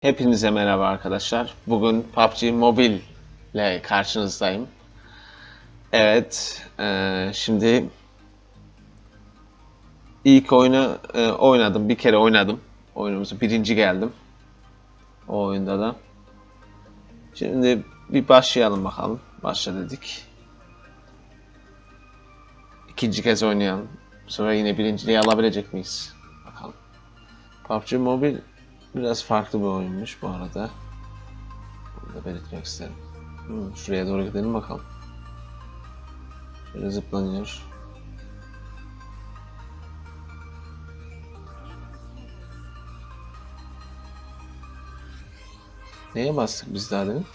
Hepinize merhaba arkadaşlar. Bugün PUBG Mobile ile karşınızdayım. Evet, eee, şimdi ilk oyunu eee, oynadım. Bir kere oynadım. Oyunumuzu birinci geldim. O oyunda da. Şimdi bir başlayalım bakalım. Başla dedik. İkinci kez oynayalım. Sonra yine birinciliği alabilecek miyiz? Bakalım. PUBG Mobile Biraz farklı bir oyunmuş bu arada. Bunu da belirtmek isterim. Hmm, şuraya doğru gidelim bakalım. Şöyle zıplanıyor. Neye bastık biz daha demin?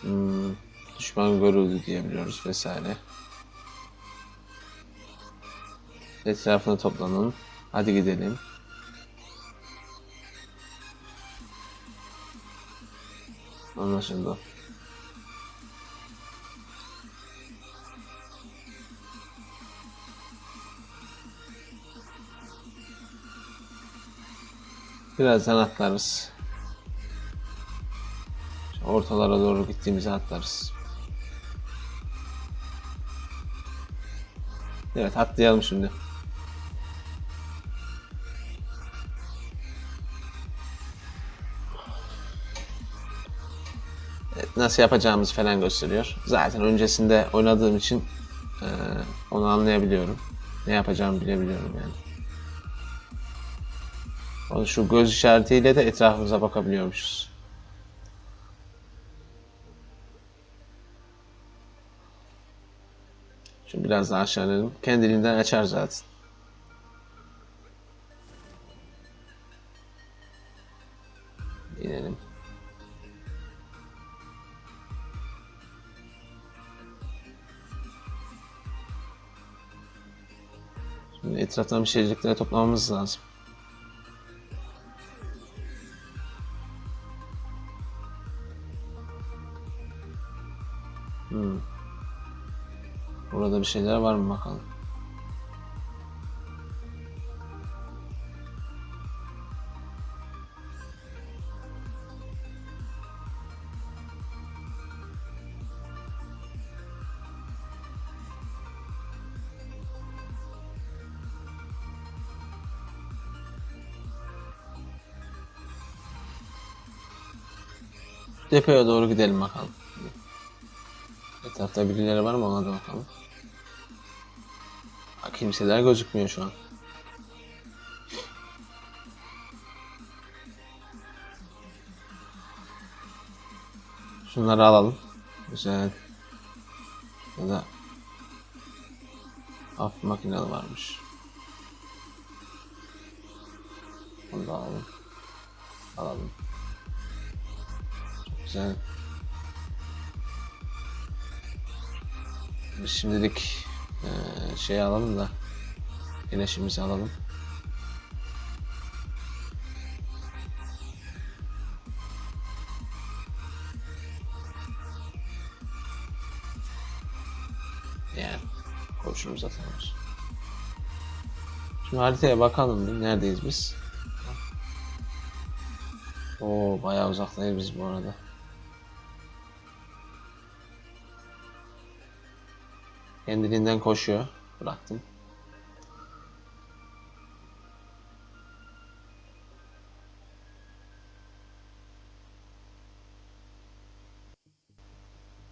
Hmm, düşman görüldü diyebiliyoruz vesaire. Etrafına toplanın. Hadi gidelim. Anlaşıldı. Birazdan atlarız. Ortalara doğru gittiğimizi atlarız. Evet atlayalım şimdi. Nasıl yapacağımızı falan gösteriyor. Zaten öncesinde oynadığım için eee, onu anlayabiliyorum. Ne yapacağımı bilebiliyorum yani. Onu şu göz işaretiyle de etrafımıza bakabiliyormuşuz. Şimdi biraz daha aşağı inelim. Kendiliğinden açar zaten. Etraftan bir şeycikleri toplamamız lazım. Hmm. Burada bir şeyler var mı bakalım. Depoya doğru gidelim bakalım. Etrafta birileri var mı ona da bakalım. Ha, kimseler gözükmüyor şu an. Şunları alalım. Güzel. Burada af makinalı varmış. Onu da alalım. Alalım. Güzel. Biz şimdilik eee, şey alalım da güneşimizi alalım. Yani koşumuz atamıyoruz. Şimdi haritaya bakalım neredeyiz biz? Oo bayağı uzaktayız biz bu arada. Kendiliğinden koşuyor. Bıraktım.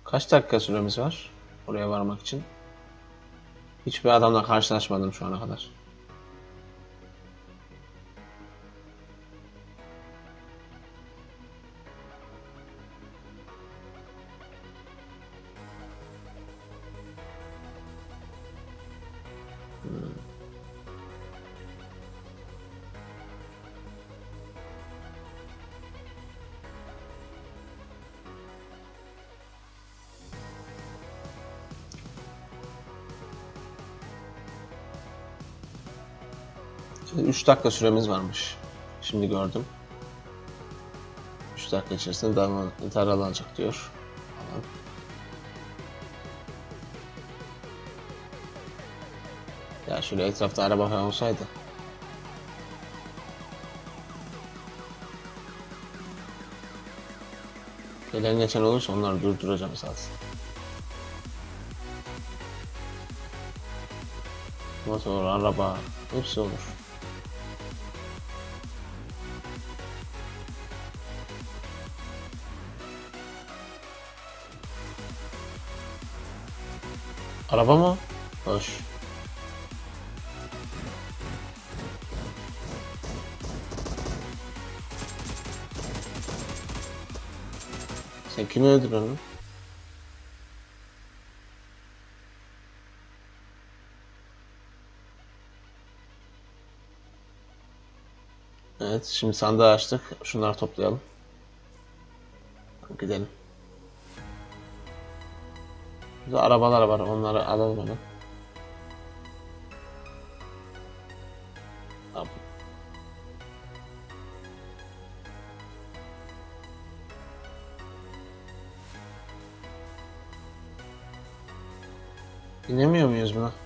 Kaç dakika süremiz var oraya varmak için? Hiçbir adamla karşılaşmadım şu ana kadar. 3 dakika süremiz varmış. Şimdi gördüm. 3 dakika içerisinde darma- daralanacak diyor. Tamam. Ya şöyle etrafta araba falan olsaydı. Gelen geçen olursa onları durduracağım zaten. Motor, araba, hepsi olur. Araba mı? Hoş. Sen kimi öldürüyorsun? Evet, şimdi sandığı açtık. Şunları toplayalım. Gidelim. Burada arabalar var, onları alalım hemen. Tamam. Muyuz buna?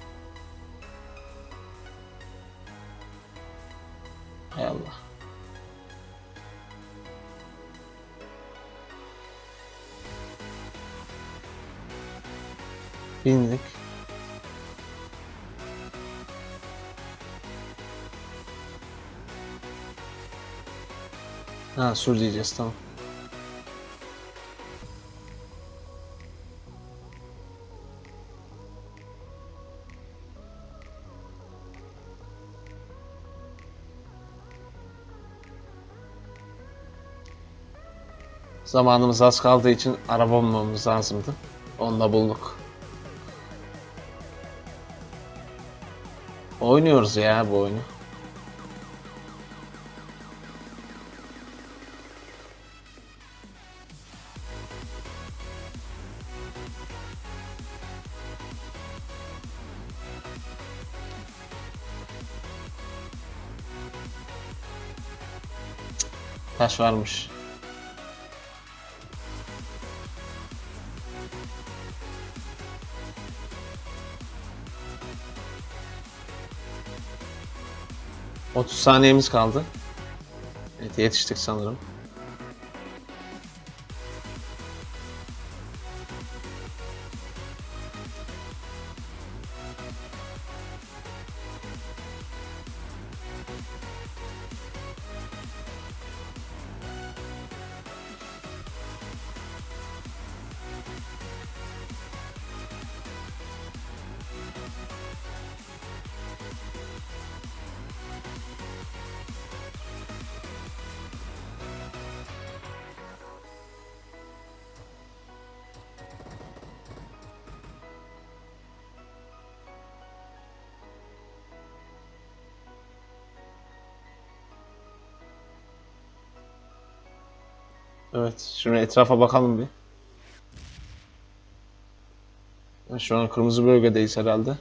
Ha sur diyeceğiz tamam. Zamanımız az kaldığı için araba bulmamız lazımdı. Onu da bulduk. Oynuyoruz ya bu oyunu. Taş varmış. Otuz saniyemiz kaldı. Evet yetiştik sanırım. Evet, şunu etrafa bakalım bir. Şu an kırmızı bölgedeyiz herhalde.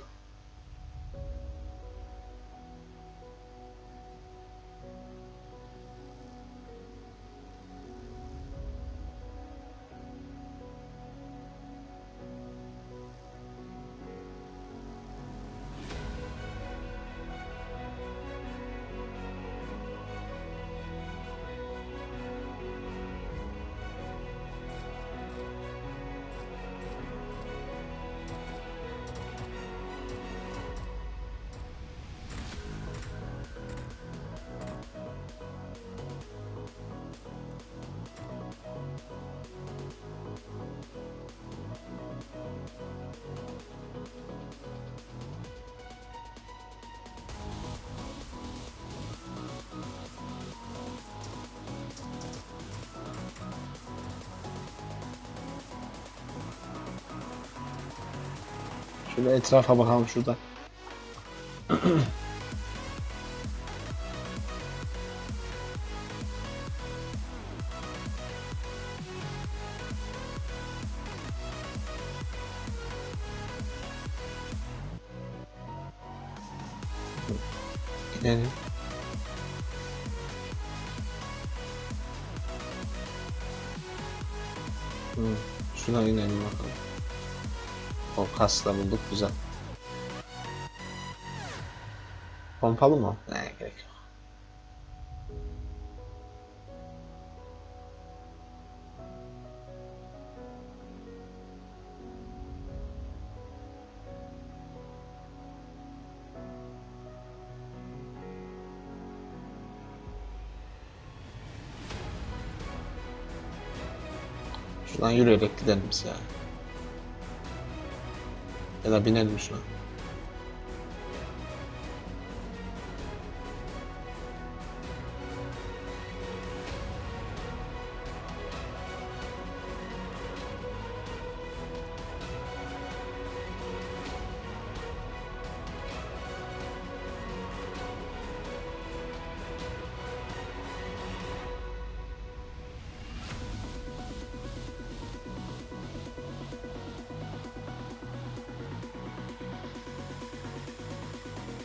Şöyle etrafa bakalım şurada. Kasla bulduk güzel. Pompalı mı? Ne gerek yok. Şuradan yürüyerek gidelim biz ya. Yani. Ya da binelim şuna.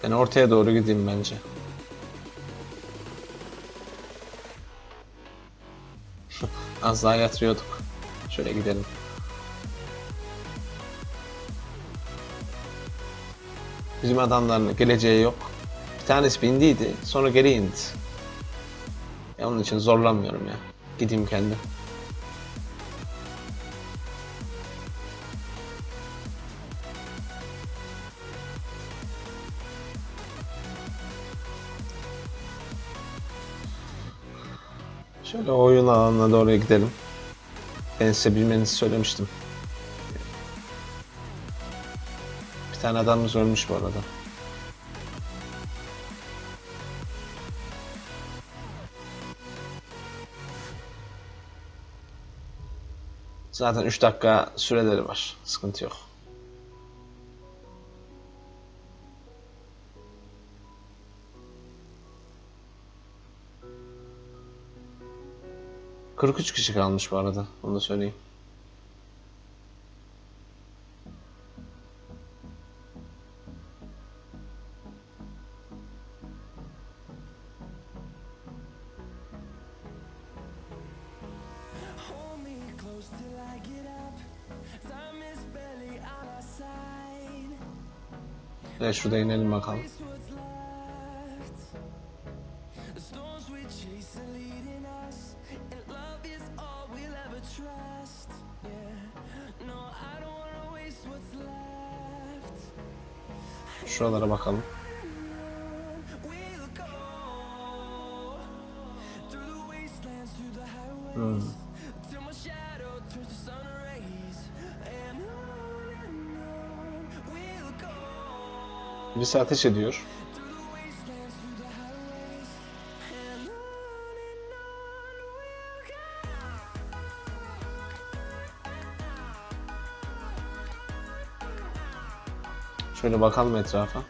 Ben ortaya doğru gideyim bence. Az daha yatırıyorduk. Şöyle gidelim. Bizim adamların geleceği yok. Bir tanesi bindiydi, sonra geri indi. Ya onun için zorlanmıyorum ya. Gideyim kendim. Şöyle oyun alanına doğru gidelim. Ben size bilmenizi söylemiştim. Bir tane adamımız ölmüş bu arada. Zaten 3 dakika süreleri var. Sıkıntı yok. Kırk üç kişi kalmış bu arada. Onu da söyleyeyim. Evet şurada inelim bakalım. On we'll go. Birisi ateş ediyor. Şöyle bakalım etrafa.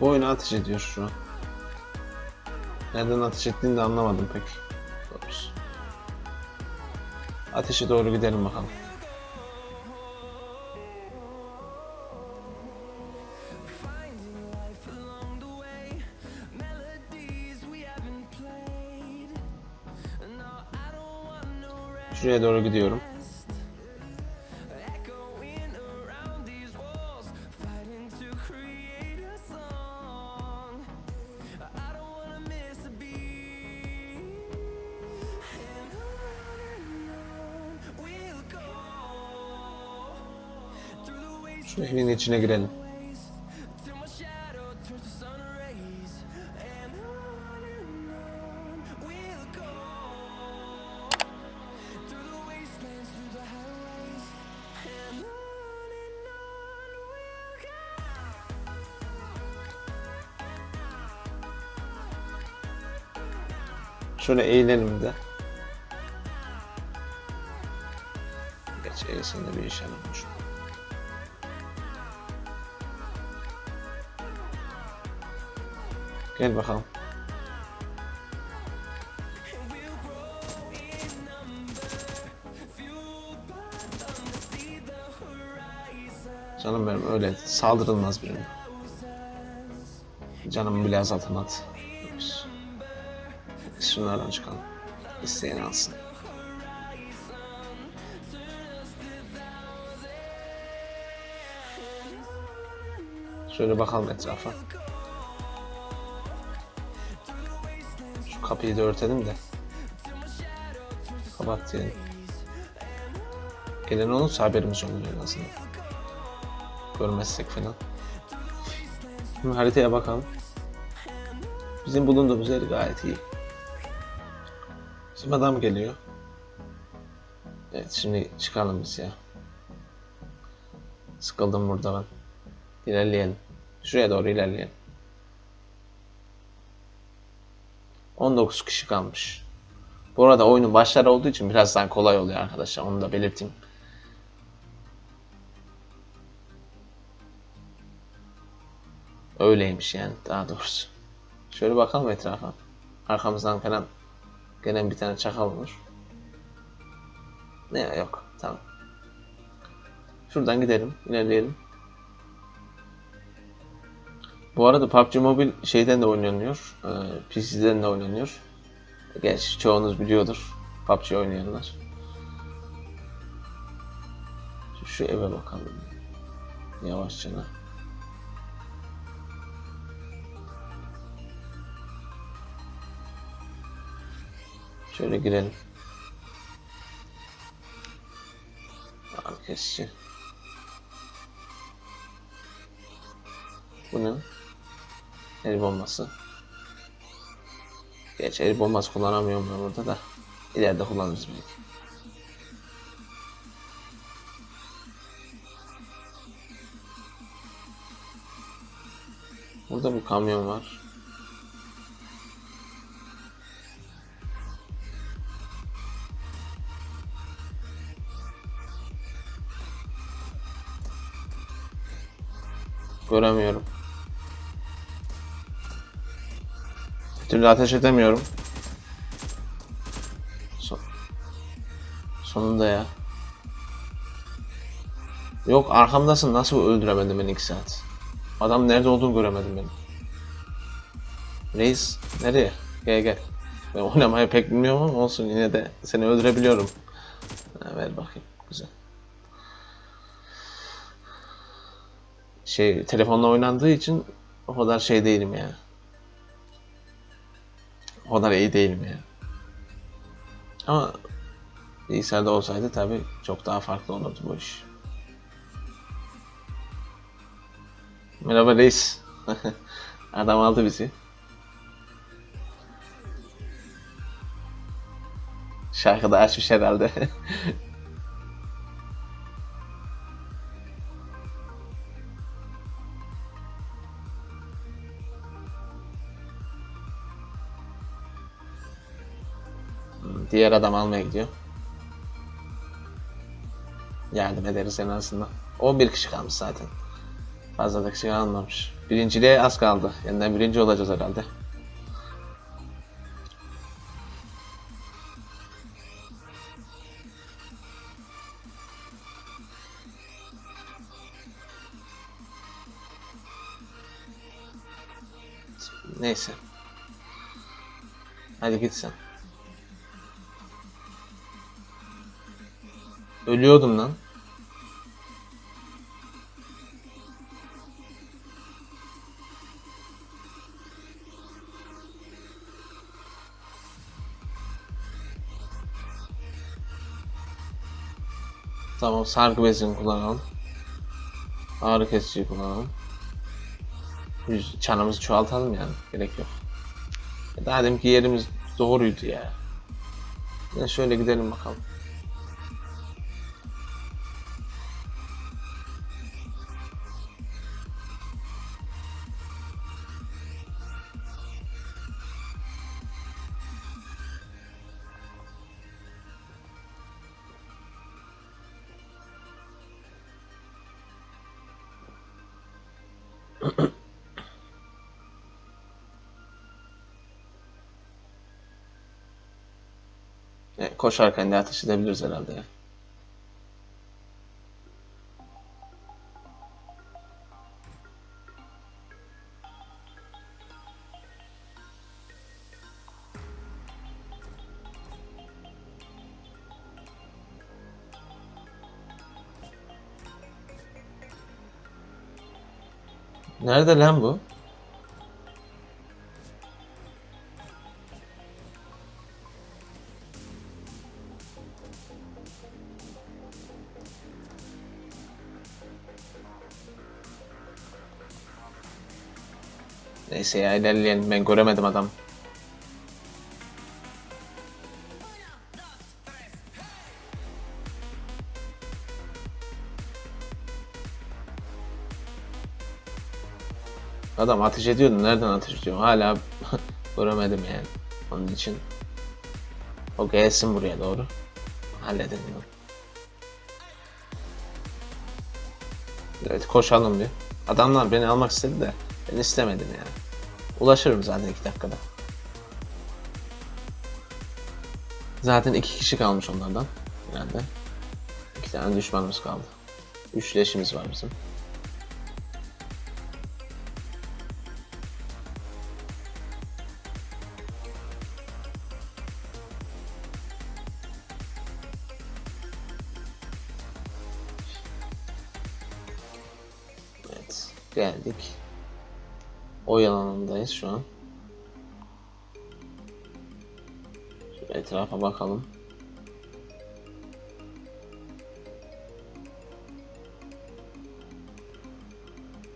Bu oyuna ateş ediyor şu an. Nereden ateş ettiğini de anlamadım pek. Doğrusu. Ateşe doğru gidelim bakalım. Through the wastelands. Şu evin içine girelim. Şöyle eğilelim de. Geç eğilsin bir işe yaramış. Gel bakalım. Canım benim öyle saldırılmaz birine. Canımı bile azaltamadı. Biz şunlardan çıkalım. İsteyen alsın. Şöyle bakalım etrafa. Şu kapıyı da örtelim de. Kapat diyelim. Gelen olursa haberimiz olur en azından. Görmezsek falan. Şimdi haritaya bakalım. Bizim bulunduğumuz yer gayet iyi. Şimdi adam geliyor. Evet şimdi çıkalım biz ya. Sıkıldım burada ben. İlerleyelim. Şuraya doğru ilerleyelim. 19 kişi kalmış. Bu arada oyunun başları olduğu için birazdan kolay oluyor arkadaşlar. Onu da belirteyim. Öyleymiş yani daha doğrusu. Şöyle bakalım etrafa. Arkamızdan falan gelen bir tane çakal olur. Ne ya yok. Tamam. Şuradan gidelim. ilerleyelim. Bu arada PUBG Mobile şeyden de oynanıyor. E, PC'den de oynanıyor. Gerçi çoğunuz biliyordur. PUBG oynayanlar. Şu, eve bakalım. Yavaşça. Şöyle girelim. Kesici. Bu ne? El bombası. Gerçi el bombası kullanamıyorum ben burada da. İleride kullanırız belki. Burada bir kamyon var. Göremiyorum. Bir türlü ateş edemiyorum. Son... Sonunda ya. Yok arkamdasın nasıl öldüremedim ben 2 saat. Adam nerede olduğunu göremedim ben. Reis nereye? Gel gel. Ben oynamayı pek bilmiyorum ama olsun yine de seni öldürebiliyorum. Ver bakayım. Güzel. Şey telefonla oynandığı için o kadar şey değilim ya. O kadar iyi değilim ya. Ama bilgisayarda olsaydı tabii çok daha farklı olurdu bu iş. Merhaba reis. Adam aldı bizi. Şarkı da açmış herhalde. Diğer adam almaya gidiyor. Yardım ederiz en azından. 11 kişi kalmış zaten. Fazla da kişi kalmamış. Birinciliğe az kaldı. Yeniden birinci olacağız herhalde. Neyse. Hadi git sen. Ölüyordum lan. Tamam sargı bezini kullanalım. Ağrı kesiciyi kullanalım. Yüz, çanımızı çoğaltalım yani. Gerek yok. Daha deminki yerimiz doğruydu ya. Yine şöyle gidelim bakalım. E, koşarken de ateş edebiliriz herhalde ya. Nerede lan bu? Neyse ya ilerleyelim. Ben göremedim adam. Adam ateş ediyordu. Nereden ateş ediyor? Hala göremedim yani. Onun için o gelsin buraya doğru. Halledelim bunu. Evet koşalım bir. Adamlar beni almak istedi de ben istemedim yani. Ulaşırım zaten iki dakikada. Zaten iki kişi kalmış onlardan. Herhalde. İki tane düşmanımız kaldı. Üç leşimiz var bizim. Geldik. Oy alanındayız şu an. Şöyle etrafa bakalım.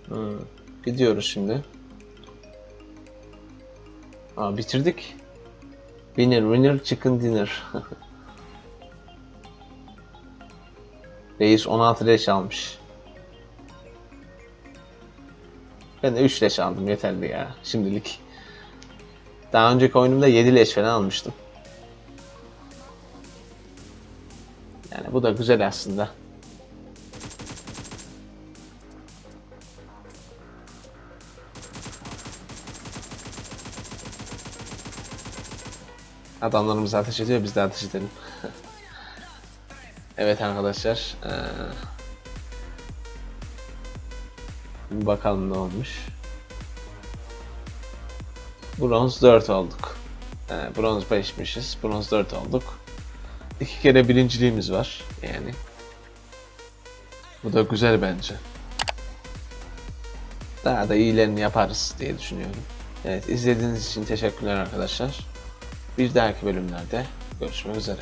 Hmm, Gidiyoruz şimdi. Aa bitirdik. Winner winner chicken dinner. Reis 16 leş almış. Ben de 3 leş aldım yeterli ya şimdilik. Daha önceki oyunumda 7 leş falan almıştım. Yani bu da güzel aslında. Adamlarımız ateş ediyor biz de ateş edelim. evet arkadaşlar. eee, bir bakalım ne olmuş. Bronz 4 olduk. Ee, bronz 5'mişiz. Bronz 4 olduk. İki kere birinciliğimiz var yani. Bu da güzel bence. Daha da iyilerini yaparız diye düşünüyorum. Evet izlediğiniz için teşekkürler arkadaşlar. Bir dahaki bölümlerde görüşmek üzere.